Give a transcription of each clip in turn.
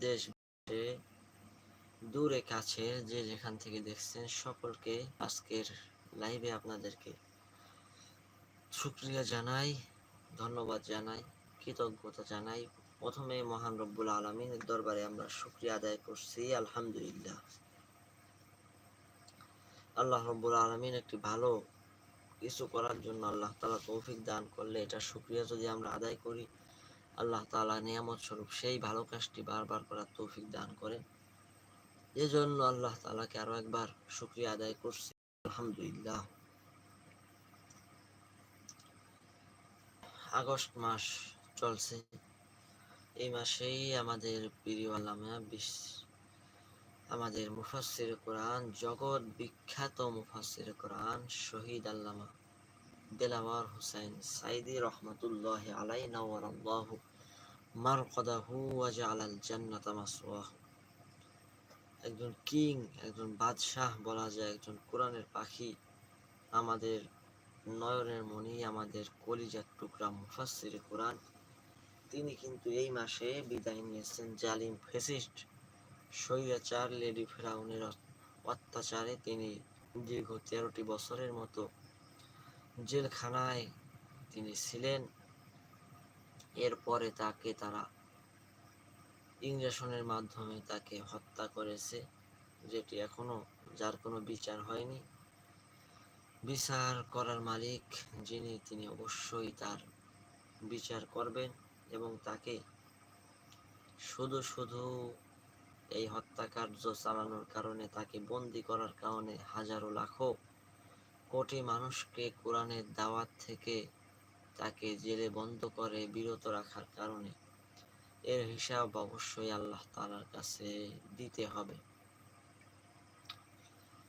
দেশ দূরে, কাছে, যে যেখান থেকে দেখছেন সকলকে আজকের লাইভে আপনাদেরকে শুক্রিয়া জানাই, ধন্যবাদ জানাই, কৃতজ্ঞতা জানাই। প্রথমে মহান রব্বুল আলমিনের দরবারে আমরা শুক্রিয়া আদায় করছি, আলহামদুলিল্লাহ। আল্লাহ রব্বুল আলমিন একটি ভালো কিছু করার জন্য আল্লাহ তালা তৌফিক দান করলে এটা শুক্রিয়া যদি আমরা আদায় করি। আল্লাহ তালা নিয়ামত স্বরূপ সেই ভালো কাজটি বারবার করার তৌফিক দান করেন। এজন্য আল্লাহ তালাকে আরও একবার শুক্রিয়া আদায় করছি। আলহামদুলিল্লাহ। আগস্ট মাস চলছে। এই মাসেই আমাদের প্রিয় আল্লামা বিশ আমাদের মুফাসসির কোরআন, জগৎ বিখ্যাত মুফাসসির কোরআন শহীদ আল্লামা দেলাওয়ার হুসাইন সাইদি রহমতুল্লাহ আলাই নওয়ারাল্লাহু মারকদাহু ওয়া জাআলাল জান্নাতা মাসওয়াহু একজন কিং, একজন বাদশাহ বলা যায়, একজন কোরআনের পাখি। আমাদের নয়নের মণি, আমাদের কলিজার টুকরা মুফাসসির কোরআন। তিনি কিন্তু এই মাসে বিদায় নিয়েছেন জালিম ফেসিস্ট, স্বৈরাচার, লেডি ফেরাউনের অত্যাচারে। তিনি দীর্ঘ তেরোটি বছরের মতো জেলখানায় তিনি ছিলেন। এরপরে তাকে তারা ইংরেশনের মাধ্যমে তাকে হত্যা করেছে, যেটি এখনও যার কোনো বিচার হয়নি। বিচার করার মালিক যিনি, তিনি অবশ্যই তার বিচার করবেন এবং তাকে শুধু শুধু এই হত্যাকার্য চালানোর কারণে, তাকে বন্দি করার কারণে হাজারো লাখো কোটি মানুষকে কোরআনের দাওয়াত থেকে তাকে জেলে বন্ধ করে বিরত রাখার কারণে এর হিসাব অবশ্যই আল্লাহ তালার কাছে দিতে হবে।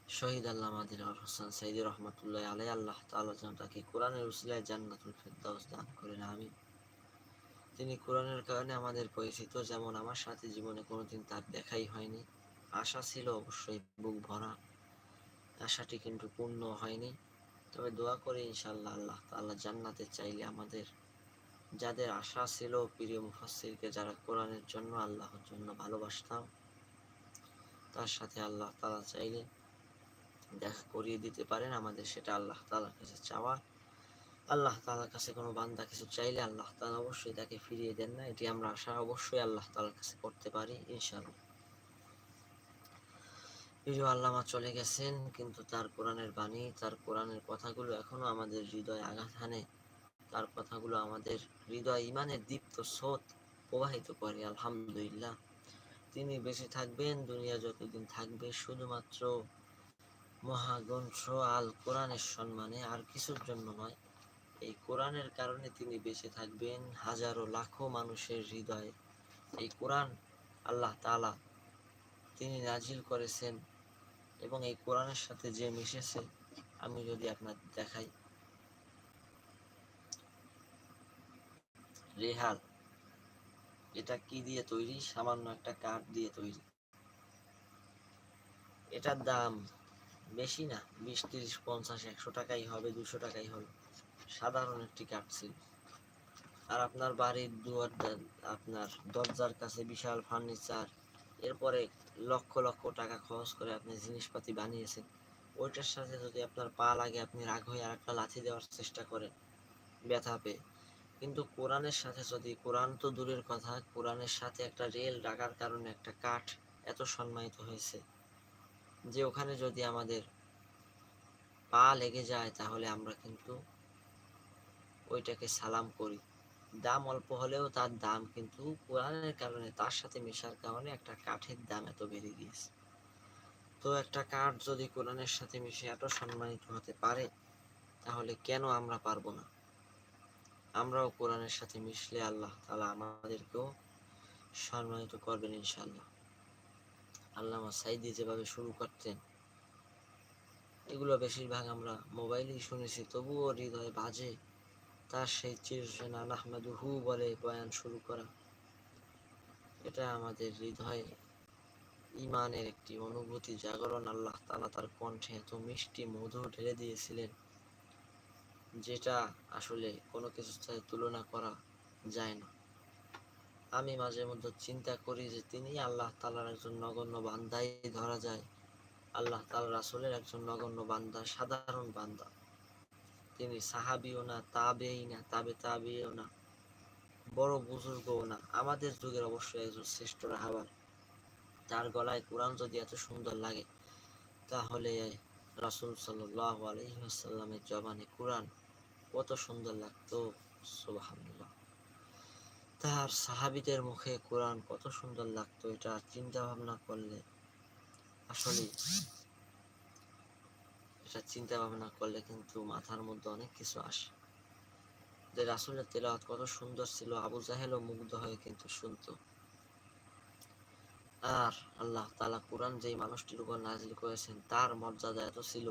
শহীদ আল্লাহ মাদিন হোসেন সাইদি রহমতুল্লাহ আলাই আল্লাহ তাআলা যেন তাকে কোরআনের উসিলায় জান্নাতুল ফেরদাউস দান করেন আমি তিনি কোরআনের কারণে আমাদের পরিচিত, যেমন আমার সাথে জীবনে কোনোদিন তার দেখাই হয়নি। আশা ছিল অবশ্যই বুক ভরা। আশাটি কিন্তু পূর্ণ হয়নি। তবে দোয়া করি ইনশাল্লাহ আল্লাহ তাআলা জান্নাতে চাইলে আমাদের যাদের আশা ছিল, প্রিয় মুফাসসিরকে যারা কোরআনের জন্য আল্লাহর জন্য ভালোবাসতাম, তার সাথে আল্লাহ তালা চাইলে দেখা করিয়ে দিতে পারেন আমাদের সেটা আল্লাহ তালার কাছে চাওয়া। আল্লাহ তালার কাছে কোনো বান্দা কিছু চাইলে আল্লাহ তালা অবশ্যই তাকে ফিরিয়ে দেন না, এটি আমরা আশা অবশ্যই আল্লাহ তালার কাছে করতে পারি ইনশাআল্লাহ। প্রিয় আল্লামা চলে গেছেন, কিন্তু তার কোরআনের বাণী, তার কোরআনের কথাগুলো এখনও আমাদের হৃদয়ে আঘাত হানে। তার কথাগুলো আমাদের হৃদয় ইমানের দীপ্ত স্রোত প্রবাহিত করে, আলহামদুলিল্লাহ। তিনি বেঁচে থাকবেন, দুনিয়া যতদিন থাকবে, শুধুমাত্র মহাগ্রন্থ আল কোরআনের সম্মানে, আর কিছুর জন্য নয়। এই কোরআনের কারণে তিনি বেঁচে থাকবেন, হাজারো লাখো মানুষের হৃদয়ে। এই কোরআন আল্লাহ তালা তিনি নাজিল করেছেন। এবং এই কোরআনের সাথে যে মিশেছে, আমি যদি আপনার দেখাই। রেহাল, এটা কি দিয়ে তৈরি? সামান্য একটা কাঠ দিয়ে তৈরি। এটার দাম বেশি না, বিশ, তিরিশ, পঞ্চাশ, একশো টাকাই হবে, দুশো টাকাই হবে। সাধারণ একটি কাঠ ছিল। আর আপনার বাড়ির দুয়ার আপনার দরজার কাছে বিশাল ফার্নিচার এরপরে লক্ষ লক্ষ টাকা খরচ করে আপনি জিনিসপাতি বানিয়েছেন। ওইটার সাথে যদি আপনার পা লাগে, আপনি রাগ হয়ে আর একটা লাথি দেওয়ার চেষ্টা করেন, ব্যথা পেয়ে। কিন্তু কোরআনের সাথে যদি, কোরআন তো দূরের কথা, কোরআনের সাথে একটা রেল ডাকার কারণে একটা কাঠ এত সম্মানিত হয়েছে যে ওখানে যদি আমাদের পা লেগে যায়, তাহলে আমরা কিন্তু ওইটাকে সালাম করি। দাম অল্প হলেও তার দাম কিন্তু কোরআনের কারণে তার সাথে মেশার কারণে একটা কাঠের দাম এত বেড়ে গিয়েছে। তো একটা কাঠ যদি কোরআনের সাথে মিশে এত সম্মানিত হতে পারে, তাহলে কেন আমরা পারব না? আমরাও কোরআনের সাথে মিশলে আল্লাহ তালা আমাদেরকেও সম্মানিত করবেন ইনশাল্লাহ আল্লামা সাইদি যেভাবে শুরু করতেন, এগুলো বেশিরভাগ আমরা মোবাইলেই শুনেছি, তবুও হৃদয় বাজে তার সেই চিরসেনা আহমেদুহু বলে বয়ান শুরু করা। এটা আমাদের হৃদয়ে ইমানের একটি অনুভূতি জাগরণ। আল্লাহ তালা তার কণ্ঠে এত মিষ্টি মধু ঢেলে দিয়েছিলেন, যেটা আসলে কোনো কিছুর সাথে তুলনা করা যায় না। আমি মাঝে মধ্যে চিন্তা করি যে তিনি আল্লাহ তালার একজন নগণ্য বান্দাই ধরা যায়। আল্লাহ তাল রাসুলের একজন নগণ্য বান্দা, সাধারণ বান্দা। তিনি সাহাবিও না, তাবেই না, তাবে তাবিও না, বড় বুজুর্গও না। আমাদের যুগের অবশ্যই একজন শ্রেষ্ঠ রাহাবার। তার গলায় কোরআন যদি এত সুন্দর লাগে, তাহলে রাসুল সাল্লাহ আলহিহাসাল্লামের জবানে কোরআন কত সুন্দর লাগতো, সুবহানাল্লাহ। তার সাহাবিদের মুখে কোরআন কত সুন্দর লাগতো, এটা চিন্তা ভাবনা করলে আসলে এটা চিন্তা ভাবনা করলে কিন্তু মাথার মধ্যে অনেক কিছু আসে। যে রাসুলের তেলাওয়াত কত সুন্দর ছিল, আবু জাহেলও মুগ্ধ হয়ে কিন্তু শুনতো। আর আল্লাহ তালা কোরআন যেই মানুষটির উপর নাজিল করেছেন, তার মর্যাদা এত ছিল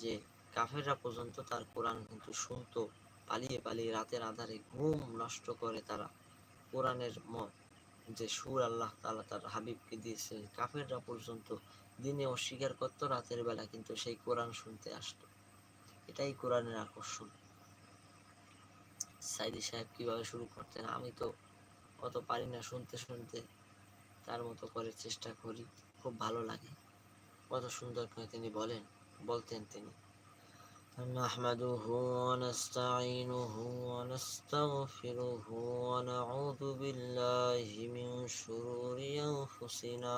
যে কাফেররা পর্যন্ত তার কোরআন কিন্তু শুনতো, পালিয়ে পালিয়ে রাতের আধারে ঘুম নষ্ট করে তারা কোরআনের মত যে সুর আল্লাহ তালা তার হাবিবকে দিয়েছেন, কাফেররা পর্যন্ত দিনে অস্বীকার করতো রাতের বেলা কিন্তু সেই কোরআন শুনতে আসতো এটাই কোরআনের আকর্ষণ সাইদি সাহেব কিভাবে শুরু করতেন আমি তো অত পারি না শুনতে শুনতে তার মতো করে চেষ্টা করি খুব ভালো লাগে কত সুন্দর করে তিনি বলেন বলতেন তিনি نحمده ونستعينه ونستغفره ونعوذ بالله من شرور أنفسنا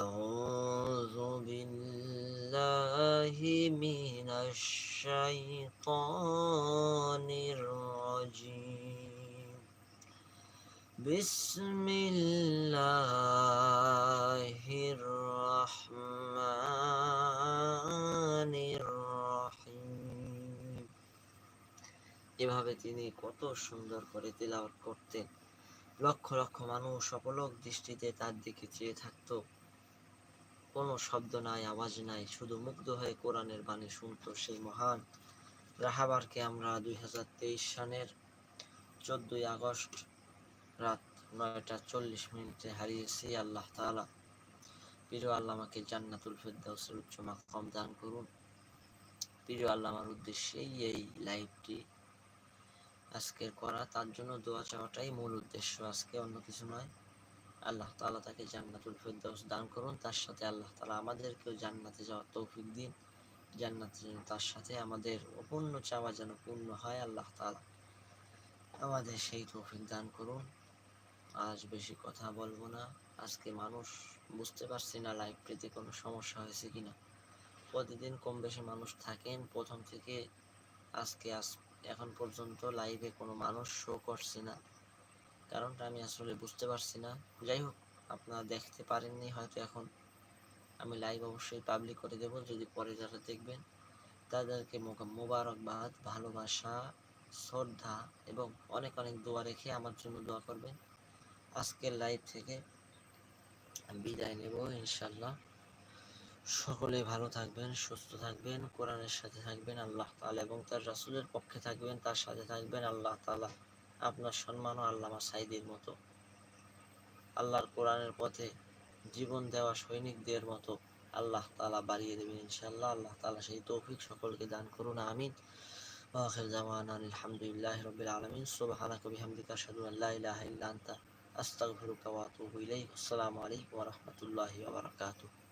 أعوذ بالله من الشيطان الرجيم بسم الله الرحمن الرحيم এভাবে তিনি কত সুন্দর করে তেলাওয়াত করতেন লক্ষ লক্ষ মানুষ অপলক দৃষ্টিতে তার দিকে চেয়ে থাকতো কোনো শব্দ নাই, আওয়াজ নাই, শুধু মুগ্ধ হয়ে কোরআনের বাণী শুনতো সেই মহান রাহাবারকে আমরা দুই হাজার তেইশ সালের চোদ্দই আগস্ট রাত নয়টা চল্লিশ মিনিটে হারিয়েছি। আল্লাহ তালা প্রিয় আল্লামাকে জান্নাতুল ফেরদাউসের উচ্চ মাকাম দান করুন। প্রিয় আল্লামার উদ্দেশ্যেই এই লাইভটি আজকের করা, তার জন্য দোয়া চাওয়াটাই মূল উদ্দেশ্য। আজকে অন্য কিছু নয়। আল্লাহ তালা তাকে জান্নাতুল ফেরদাউস দান করুন। তার সাথে আল্লাহ তালা আমাদেরকেও জান্নাতে যাওয়ার তৌফিক দিন। জান্নাতে যেন তার সাথে আমাদের অপূর্ণ চাওয়া যেন পূর্ণ হয়, আল্লাহ তালা আমাদের সেই তৌফিক দান করুন। আজ বেশি কথা বলব না। আজকে মানুষ বুঝতে পারছি না লাইভটিতে কোনো সমস্যা হয়েছে কিনা। প্রতিদিন কম বেশি মানুষ থাকেন। প্রথম থেকে আজকে, আজ এখন পর্যন্ত লাইভে কোনো মানুষ শো করছে না। কারণটা আমি আসলে বুঝতে পারছি না। যাই হোক, আপনারা দেখতে পারেননি হয়তো এখন। আমি লাইভ অবশ্যই পাবলিক করে দেব, যদি পরে যারা দেখবেন, তাদেরকে মোবারকবাদ, ভালোবাসা, শ্রদ্ধা এবং অনেক অনেক দোয়া রেখে আমার জন্য দোয়া করবেন। আজকের লাইভ থেকে বিদায় নেব ইনশাল্লাহ সকলে ভালো থাকবেন, সুস্থ থাকবেন, কোরআনের সাথে থাকবেন, আল্লাহ তালা এবং তার রাসুলের পক্ষে থাকবেন, তার সাথে থাকবেন, আল্লাহ তালা আপনার সম্মানও আল্লামা সাইদের মতো। আল্লাহর কোরআনের পথে জীবন দেওয়া সৈনিকদের মতো আল্লাহ তালা বাড়িয়ে দেবেন ইনশাল্লাহ আল্লাহ তালা সেই তৌফিক সকলকে দান করুন, আমিন। আখির জামান আলহামদুলিল্লাহ রবিল আলমিন। সুবাহানা কবি হামদিকা সাদু আল্লাহ ইলাহ ইল্লা আস্তাগফিরুকা ওয়া আসসালামু আলাইকুম ওয়া রাহমাতুল্লাহি ওয়া বারাকাতুহু।